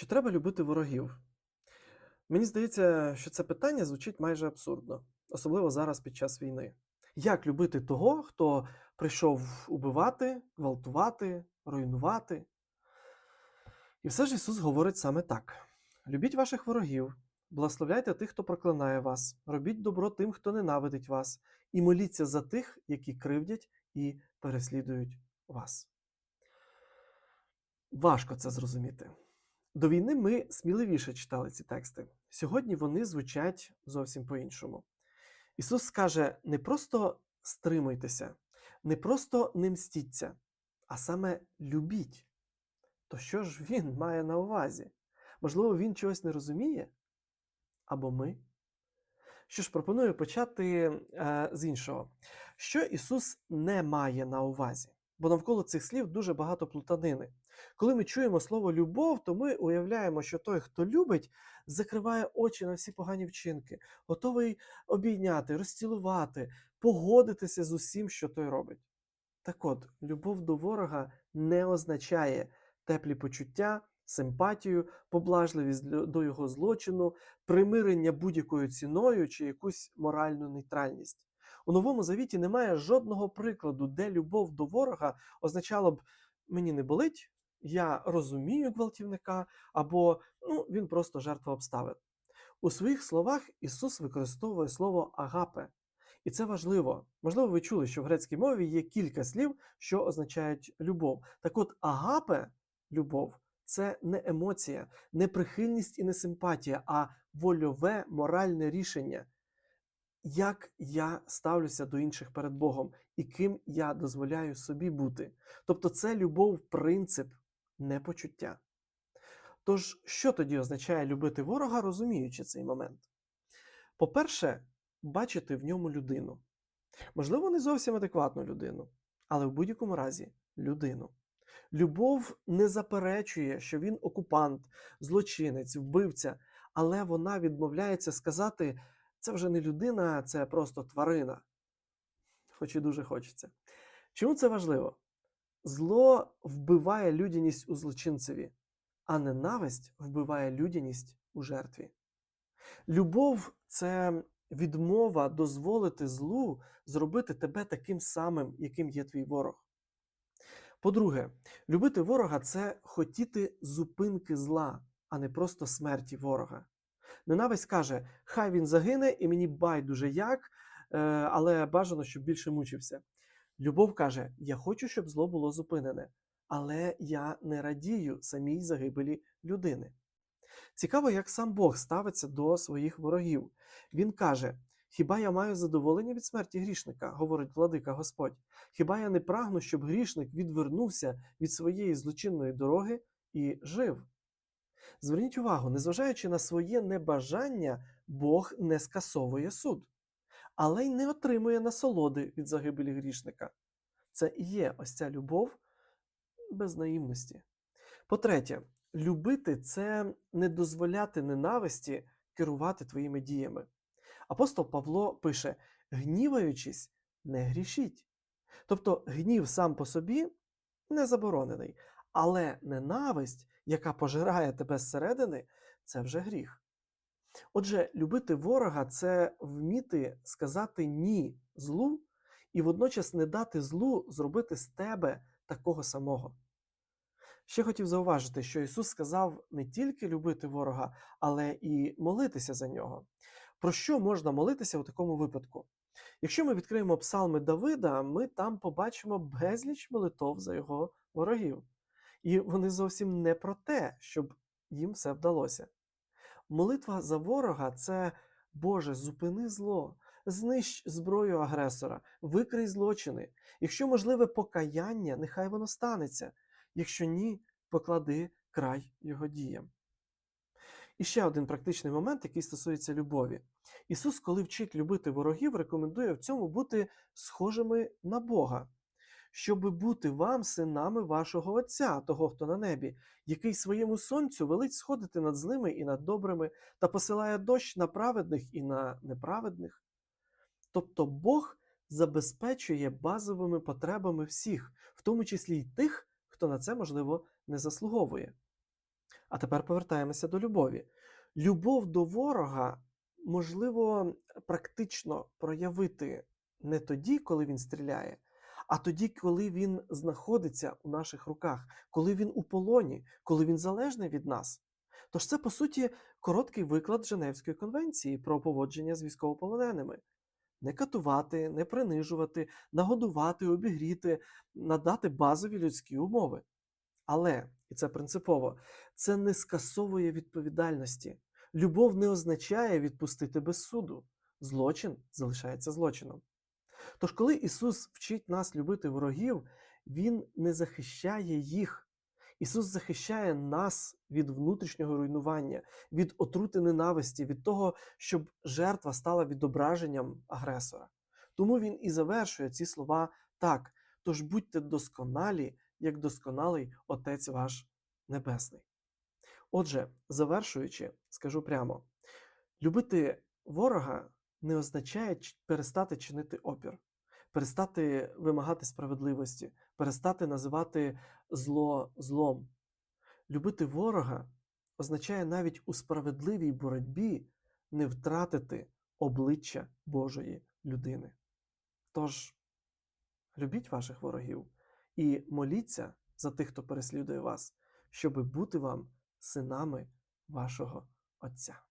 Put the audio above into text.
Чи треба любити ворогів? Мені здається, що це питання звучить майже абсурдно, особливо зараз під час війни. Як любити того, хто прийшов убивати, гвалтувати, руйнувати? І все ж Ісус говорить саме так: любіть ваших ворогів, благословляйте тих, хто проклинає вас, робіть добро тим, хто ненавидить вас, і моліться за тих, які кривдять і переслідують вас. Важко це зрозуміти. До війни ми сміливіше читали ці тексти. Сьогодні вони звучать зовсім по-іншому. Ісус скаже: не просто стримуйтеся, не просто не мстіться, а саме любіть. То що ж Він має на увазі? Можливо, Він чогось не розуміє? Або ми? Що ж, пропоную почати е, з іншого. Що Ісус не має на увазі? Бо навколо цих слів дуже багато плутанини. Коли ми чуємо слово любов, то ми уявляємо, що той, хто любить, закриває очі на всі погані вчинки, готовий обійняти, розцілувати, погодитися з усім, що той робить. Так от, любов до ворога не означає теплі почуття, симпатію, поблажливість до його злочину, примирення будь-якою ціною чи якусь моральну нейтральність. У новому завіті немає жодного прикладу, де любов до ворога означала б мені не болить, я розумію гвалтівника, або ну, він просто жертва обставин. У своїх словах Ісус використовує слово агапе. І це важливо. Можливо, ви чули, що в грецькій мові є кілька слів, що означають любов. Так от, агапе, любов, це не емоція, не прихильність і не симпатія, а вольове моральне рішення. Як я ставлюся до інших перед Богом і ким я дозволяю собі бути. Тобто це любов, принцип, не почуття. Тож, що тоді означає любити ворога, розуміючи цей момент? По-перше, бачити в ньому людину. Можливо, не зовсім адекватну людину, але в будь-якому разі людину. Любов не заперечує, що він окупант, злочинець, вбивця, але вона відмовляється сказати, це вже не людина, це просто тварина. Хоч і дуже хочеться. Чому це важливо? Зло вбиває людяність у злочинцеві, а ненависть вбиває людяність у жертві. Любов це відмова дозволити злу зробити тебе таким самим, яким є твій ворог. По-друге, любити ворога це хотіти зупинки зла, а не просто смерті ворога. Ненависть каже: хай він загине, і мені байдуже як, е, але бажано, щоб більше мучився. Любов каже: Я хочу, щоб зло було зупинене, але я не радію самій загибелі людини. Цікаво, як сам Бог ставиться до своїх ворогів. Він каже: Хіба я маю задоволення від смерті грішника, говорить владика Господь. Хіба я не прагну, щоб грішник відвернувся від своєї злочинної дороги і жив? Зверніть увагу, незважаючи на своє небажання, Бог не скасовує суд, але й не отримує насолоди від загибелі грішника. Це і є ось ця любов без наївності. По-третє, любити це не дозволяти ненависті керувати твоїми діями. Апостол Павло пише: гніваючись, не грішіть. Тобто гнів сам по собі не заборонений, але ненависть, яка пожирає тебе зсередини, це вже гріх. Отже, любити ворога це вміти сказати ні злу і водночас не дати злу зробити з тебе такого самого. Ще хотів зауважити, що Ісус сказав не тільки любити ворога, але і молитися за нього. Про що можна молитися у такому випадку? Якщо ми відкриємо псалми Давида, ми там побачимо безліч молитов за його ворогів. І вони зовсім не про те, щоб їм все вдалося. Молитва за ворога це Боже, зупини зло, знищ зброю агресора, викрий злочини. Якщо можливе покаяння, нехай воно станеться. Якщо ні, поклади край його діям. І ще один практичний момент, який стосується любові. Ісус, коли вчить любити ворогів, рекомендує в цьому бути схожими на Бога, щоб бути вам синами вашого Отця, того, хто на небі, який своєму сонцю велить сходити над злими і над добрими, та посилає дощ на праведних і на неправедних. Тобто Бог забезпечує базовими потребами всіх, в тому числі й тих, хто на це, можливо, не заслуговує. А тепер повертаємося до любові. Любов до ворога можливо практично проявити не тоді, коли він стріляє, а тоді, коли він знаходиться у наших руках, коли він у полоні, коли він залежний від нас. Тож це, по суті, короткий виклад Женевської конвенції про поводження з військовополоненими. Не катувати, не принижувати, нагодувати, обігріти, надати базові людські умови. Але, і це принципово, це не скасовує відповідальності. Любов не означає відпустити без суду. Злочин залишається злочином. Тож, коли Ісус вчить нас любити ворогів, Він не захищає їх. Ісус захищає нас від внутрішнього руйнування, від отрути ненависті, від того, щоб жертва стала відображенням агресора. Тому Він і завершує ці слова так: тож будьте досконалі, як досконалий Отець ваш Небесний. Отже, завершуючи, скажу прямо: любити ворога не означає перестати чинити опір, перестати вимагати справедливості, перестати називати зло злом. Любити ворога означає навіть у справедливій боротьбі не втратити обличчя Божої людини. Тож, любіть ваших ворогів і моліться за тих, хто переслідує вас, щоби бути вам синами вашого Отця.